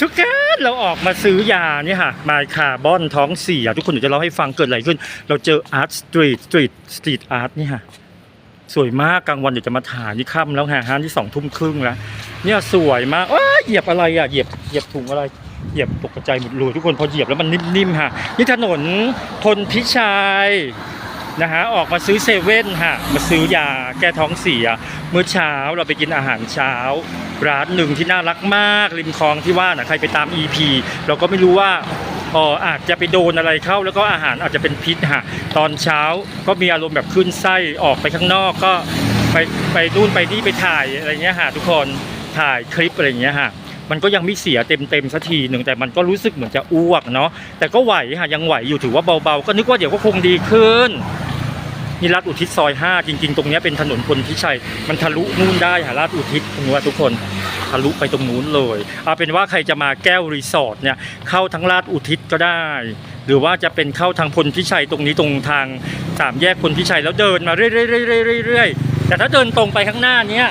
ทุกคนเราออกมาซื้อยาเนี่ยค่ะมาคาร์บอนท้องเสียทุกคนเดี๋ยวจะเล่าให้ฟังเกิดอะไรขึ้น เราเจออาร์ตสตรีทสตรีทสตรีทอาร์ตนี่ค่ะสวยมากกลางวันเดี๋ยวจะมาถ่ายนี่ค่ำแล้วฮะฮานที่สองทุ่มครึ่งแล้วเนี่ยสวยมากว้าเหยียบอะไรอะเหยียบเหยียบถุงอะไรเหยียบตกใจหมดเลยทุกคนพอเหยียบแล้วมันนิ่มๆฮะนี่ถนนพลพิชัย นะฮะออกมาซื้อเซเว่นฮะมาซื้อยาแก้ท้องเสีย เมื่อเช้าเราไปกินอาหารเช้า ร้านหนึ่งที่น่ารักมากริมคลองที่ว่านะใครไปตาม EP เราก็ไม่รู้ว่าเอออาจจะไปโดนอะไรเข้าแล้วก็อาหารอาจจะเป็นพิษฮะตอนเช้าก็มีอารมณ์แบบขึ้นไส้ออกไปข้างนอกก็ไปไปนู่นไปนี่ไปถ่ายอะไรเงี้ยฮะทุกคนถ่ายคลิปอะไรเงี้ยฮะมันก็ยังไม่เสียเต็มเต็มสักทีหนึ่งแต่มันก็รู้สึกเหมือนจะอ้วกเนาะแต่ก็ไหวฮะยังไหวอยู่ถือว่าเบาๆ ก็นึกว่าเดี๋ยวก็คงดีขึ้น นี่ลาดอุทิศซอย5จริง ๆ ตรงนี้เป็นถนนพลพิชัย มันทะลุนู่นได้หาลาดอุทิศตรงนู้ทุกคนทะลุไปตรงนู้นเลยเอาเป็นว่าใครจะมาแก้วรีสอร์ทเนี่ยเข้าทั้งลาดอุทิศก็ได้ หรือว่าจะเป็นเข้าทางพลพิชัยตรงนี้ตรงทางสามแยกพลพิชัยแล้วเดินมาเรื่อยๆๆๆๆแต่ถ้าเดินตรงไปข้างหน้าเนี้ย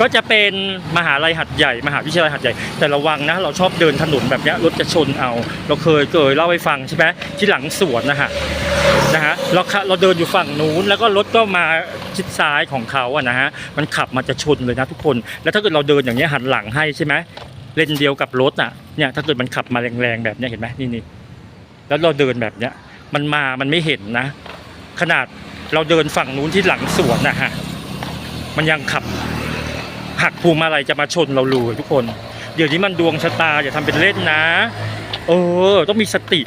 ก็จะเป็นมหาลัยหัดใหญ่ มหาวิทยาลัยหัดใหญ่ แต่ระวังนะ เราชอบเดินถนนแบบนี้รถจะชนเอา เราเคยเคยเล่าให้ฟังใช่ไหมที่หลังสวนนะฮะ นะฮะเราเราเดินอยู่ฝั่งนู้นแล้วก็รถก็มาชิดซ้ายของเขาอะนะฮะมันขับมาจะชนเลยนะทุกคน แล้วถ้าเกิดเราเดินอย่างเงี้ยหันหลังให้ใช่ไหมเลนเดียวกับรถอะเนี่ยถ้าเกิดมันขับมาแรงๆแบบเนี้ยเห็นไหมนี่นี่แล้วเราเดินแบบเนี้ยมันมามันไม่เห็นนะ ขนาดเราเดินฝั่งนู้นที่หลังสวนนะฮะมันยังขับหักพวงมาลัยจะมาชนเราเลยทุกคน เดี๋ยวนี้มันดวงชะตาอย่าทำเป็นเล่นนะ เออ ต้องมีสติ